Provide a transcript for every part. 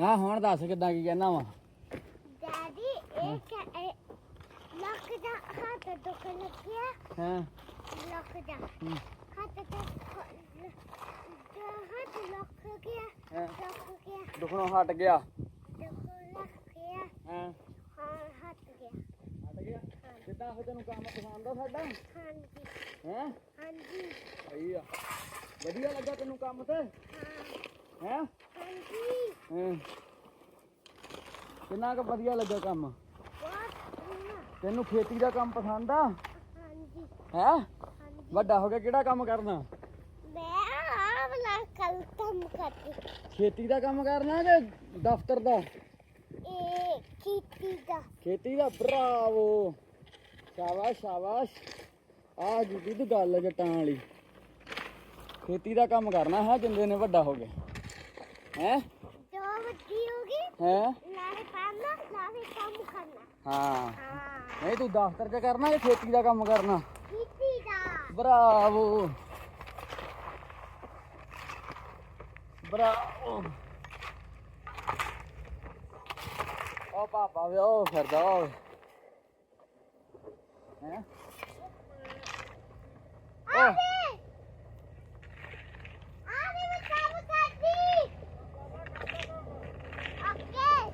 ਹਾਂ ਹੁਣ ਦੱਸ ਕਿੱਦਾਂ ਕੀ ਕਹਿਣਾ ਵਾ? ਡੈਡੀ ਇੱਕ ਲੱਕ ਦਾ ਹੱਥ ਦੁਖ ਲੱਗਿਆ? ਹਾਂ। ਲੱਕ ਦਾ। ਹੱਥ ਦਾ ਹੱਥ ਲੱਕ ਗਿਆ ਹਾਂ। ਲੱਕ ਗਿਆ। ਦੁਖਣੋਂ ਹਟ ਗਿਆ। ਦੁਖ ਲੱਗ ਗਿਆ। ਹਾਂ। ਹਾਂ ਹੱਥ ਗਿਆ। ਹਟ ਗਿਆ? ਕਿੱਦਾਂ ਫਿਰ ਤੈਨੂੰ ਕੰਮ ਪਸੰਦ ਆ ਸਾਡਾ? ਹਾਂਜੀ। ਹੈ? ਹਾਂਜੀ। ਸਹੀ ਆ। ਵਧੀਆ ਲੱਗਾ ਤੈਨੂੰ ਕੰਮ ਤੇ? ਹਾਂ। ਹੈ? ਹਾਂਜੀ। ਕਿੰਨਾ ਕੁ ਵਧੀਆ ਲੱਗਾ ਕੰਮ? ਤੈਨੂੰ ਖੇਤੀ ਦਾ ਕੰਮ ਪਸੰਦ ਆ? ਹਾਂਜੀ। ਹੈ? ਵੱਡਾ ਹੋ ਕੇ ਕਿਹੜਾ ਕੰਮ ਕਰਨਾ? ਮੈਂ ਆ ਵਾਲਾ ਕੱਲ ਕੰਮ ਕਰਦੀ। ਖੇਤੀ ਦਾ ਕੰਮ ਕਰਨਾ ਕਿ ਦਫ਼ਤਰ ਦਾ? ਇਹ ਦਾ। ਖੇਤੀ ਦਾ? ਬਰਾਵੋ। ਸ਼ਾਬਾਸ਼ ਸ਼ਾਬਾਸ਼। ਆ ਜੁਦੀ ਤੂੰ ਗੱਲ ਜੱਟਾਂ ਵਾਲੀ। ਖੇਤੀ ਦਾ ਕੰਮ ਕਰਨਾ ਹੈ ਜਿੰਦੇ ਨੇ ਵੱਡਾ ਹੋ ਗਿਆ ਹੈ? ਵੱਡੀ ਹੋਗੀ ਹੈ? ਨਾਲੇ ਪੜਨਾ ਨਾਲੇ ਕੰਮ ਕਰਨਾ। ਹਾਂ। ਹਾਂ। ਨਹੀਂ ਤੂੰ ਦਫ਼ਤਰ 'ਚ ਕਰਨਾ ਕਿ ਖੇਤੀ ਦਾ ਕੰਮ ਕਰਨਾ? ਕੀਤੀ ਦਾ। ਬਰਾਵੋ। ਬਰਾਵੋ। ਉਹ ਪਾਪਾ ਵੇ ਉਹ ਫਿਰਦਾ ਉਹ ਹੈ? ਆਵੇ ਆਵੇ ਮੈਂ ਕੰਮ ਕਰਦੀ ਓਕੇ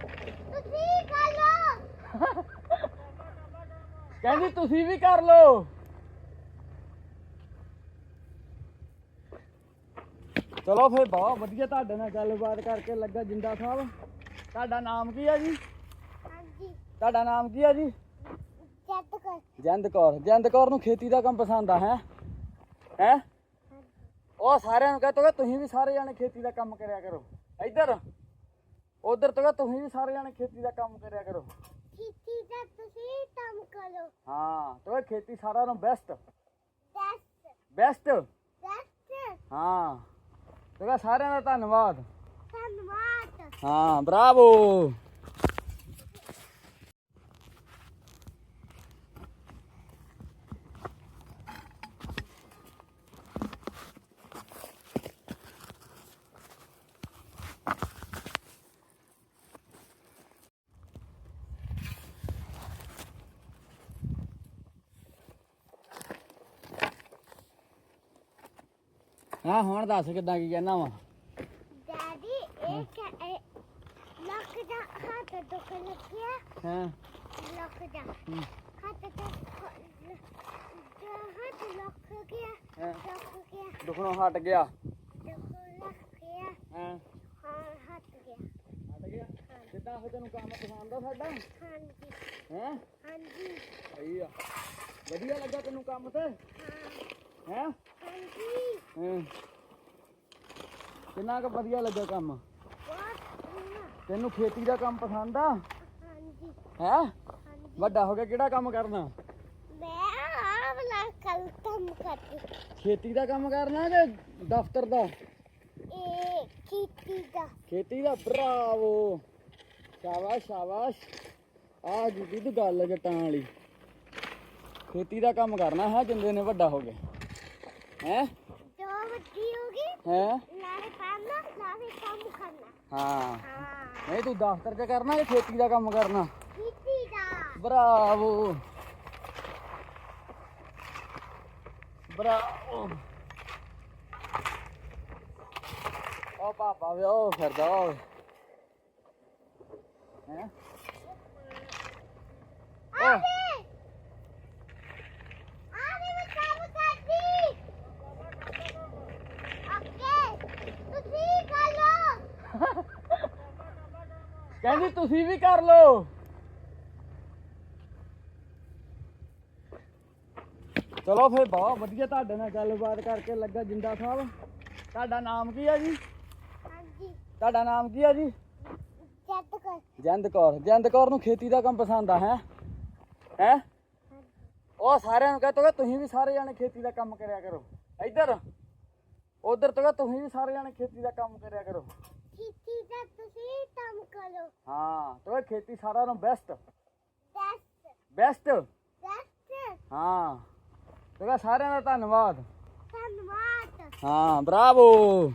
ਤੁਸੀਂ ਕਰ ਲੋ ਕਹਿੰਦੀ ਤੁਸੀਂ ਵੀ ਕਰ ਲਓ। ਚਲੋ ਫਿਰ ਬਹੁਤ ਵਧੀਆ ਤੁਹਾਡੇ ਨਾਲ ਗੱਲਬਾਤ ਕਰਕੇ ਲੱਗਾ ਜਿੰਦਾ ਸਾਹਿਬ। ਤੁਹਾਡਾ ਨਾਮ ਕੀ ਹੈ ਜੀ? ਹਾਂਜੀ। ਤੁਹਾਡਾ ਨਾਮ ਕੀ ਹੈ ਜੀ? ਜੱਟ ਕਰ। ਜੰਦ ਕੌਰ। ਜੰਦ ਕੌਰ ਨੂੰ ਖੇਤੀ ਦਾ ਕੰਮ ਪਸੰਦ ਆ ਹੈ? ਹੈ? ਉਹ ਸਾਰਿਆਂ ਨੂੰ ਕਹਤੋਗੇ ਤੁਸੀਂ ਵੀ ਸਾਰੇ ਜਾਣੇ ਖੇਤੀ ਦਾ ਕੰਮ ਕਰਿਆ ਕਰੋ। ਇੱਧਰ। ਉਧਰ ਤੋਂ ਤੁਸੀਂ ਵੀ ਸਾਰੇ ਜਾਣੇ ਖੇਤੀ ਦਾ ਕੰਮ ਕਰਿਆ ਕਰੋ। ਕੀਤੀ ਦਾ ਤੁਸੀਂ ਕੰਮ ਕਰੋ। ਹਾਂ ਤੋ ਖੇਤੀ ਸਾਰਿਆਂ ਨੂੰ ਬੈਸਟ ਦੈਟਸ ਬੈਸਟ ਦੈਟਸ ਹਾਂ। ਤੋ ਸਾਰਿਆਂ ਦਾ ਧੰਨਵਾਦ। ਧੰਨਵਾਦ। ਹਾਂ ਬਰਾਵੋ। ਹਾਂ ਹੁਣ ਦੱਸ ਕਿੱਦਾਂ ਕੀ ਕਹਿਣਾ ਵਾ? ਡੈਡੀ ਇੱਕ ਲੱਕ ਦਾ ਹੱਥ ਦੁਖ ਲੱਗਿਆ? ਹਾਂ। ਲੱਕ ਦਾ। ਹੱਥ ਦਾ ਹੱਥ ਲੱਕ ਗਿਆ। ਲੱਕ ਗਿਆ। ਦੁਖਣੋਂ ਹਟ ਗਿਆ। ਦੁਖ ਲੱਗ ਗਿਆ। ਹਾਂ। ਹਾਂ ਹੱਥ ਗਿਆ। ਹਟ ਗਿਆ? ਕਿੱਦਾਂ ਫਿਰ ਤੈਨੂੰ ਕੰਮ ਪਸੰਦ ਆ ਸਾਡਾ। ਹਾਂਜੀ। ਹੈ? ਹਾਂਜੀ। ਸਹੀ ਆ। ਵਧੀਆ ਲੱਗਾ ਤੈਨੂੰ ਕੰਮ ਤੇ। ਹਾਂ। ਹੈ? ਹਾਂਜੀ। ਹਾਂ। ਕਿੰਨਾ ਕੁ ਵਧੀਆ ਲੱਗਾ ਕੰਮ? ਤੈਨੂੰ ਖੇਤੀ ਦਾ ਕੰਮ ਪਸੰਦ ਆ? ਹਾਂਜੀ। ਹੈ? ਵੱਡਾ ਹੋ ਕੇ ਕਿਹੜਾ ਕੰਮ ਕਰਨਾ? ਮੈਂ ਆ ਵਾਲਾ ਕੱਲ ਕੰਮ ਕਰਦੀ। ਖੇਤੀ ਦਾ ਕੰਮ ਕਰਨਾ ਕਿ ਦਫ਼ਤਰ ਦਾ? ਇਹ ਕੀਤੀ ਦਾ। ਖੇਤੀ ਦਾ ਬਰਾਵੋ। ਸ਼ਾਬਾਸ਼ ਸ਼ਾਬਾਸ਼। ਆ ਜੁਦੀ ਤੂੰ ਗੱਲ ਜੱਟਾਂ ਵਾਲੀ। ਖੇਤੀ ਦਾ ਕੰਮ ਕਰਨਾ ਹੈ ਜਿੰਦੇ ਨੇ ਵੱਡਾ ਹੋ ਗਿਆ ਹੈ? ਜੋ ਹੈ? ਨਾਲੇ ਪੜਨਾ ਨਾਲੇ ਕੰਮ ਕਰਨਾ। ਹਾਂ। ਹਾਂ। ਨਹੀਂ ਤੂੰ ਦਫ਼ਤਰ 'ਚ ਕਰਨਾ ਕਿ ਖੇਤੀ ਦਾ ਕੰਮ ਕਰਨਾ? ਕੀਤੀ ਦਾ। ਬਰਾਵੋ। ਬਰਾਵੋ। ਉਹ ਪਾਪਾ ਵੇ ਉਹ ਫਿਰਦਾ ਉਹ ਹੈ ਆਵੇ ਆਵੇ ਮੈਂ ਕੰਮ ਕਰਦੀ ਓਕੇ ਤੁਸੀਂ ਕਰ ਲੋ ਕਹਿੰਦੀ ਤੁਸੀਂ ਵੀ ਕਰ ਲਓ। ਚਲੋ ਫਿਰ ਬਹੁਤ ਵਧੀਆ ਤੁਹਾਡੇ ਨਾਲ ਗੱਲਬਾਤ ਕਰਕੇ ਲੱਗਾ ਜਿੰਦਾ ਸਾਹਿਬ। ਤੁਹਾਡਾ ਨਾਮ ਕੀ ਹੈ ਜੀ? ਹਾਂਜੀ। ਤੁਹਾਡਾ ਨਾਮ ਕੀ ਹੈ ਜੀ? ਜੱਟ ਕਰ। ਜੰਦ ਕੌਰ। ਜੰਦ ਕੌਰ ਨੂੰ ਖੇਤੀ ਦਾ ਕੰਮ ਪਸੰਦ ਆ ਹੈ? ਹੈ? ਉਹ ਸਾਰਿਆਂ ਨੂੰ ਕਹਤੋਗੇ ਤੁਸੀਂ ਵੀ ਸਾਰੇ ਜਾਣੇ ਖੇਤੀ ਦਾ ਕੰਮ ਕਰਿਆ ਕਰੋ। ਇੱਧਰ ਉਧਰ ਤੋਂ ਤੁਸੀਂ ਵੀ ਸਾਰੇ ਜਾਣੇ ਖੇਤੀ ਦਾ ਕੰਮ ਕਰਿਆ ਕਰੋ। ਕੀਤੀ ਦਾ ਤੁਸੀਂ ਕੰਮ ਕਰੋ। ਹਾਂ ਤੋ ਖੇਤੀ ਸਾਰਿਆਂ ਨੂੰ ਬੈਸਟ ਬੈਸਟ ਦੈਟਸ ਹਾਂ। ਤੋ ਸਾਰਿਆਂ ਦਾ ਧੰਨਵਾਦ। ਧੰਨਵਾਦ। ਹਾਂ ਬਰਾਵੋ।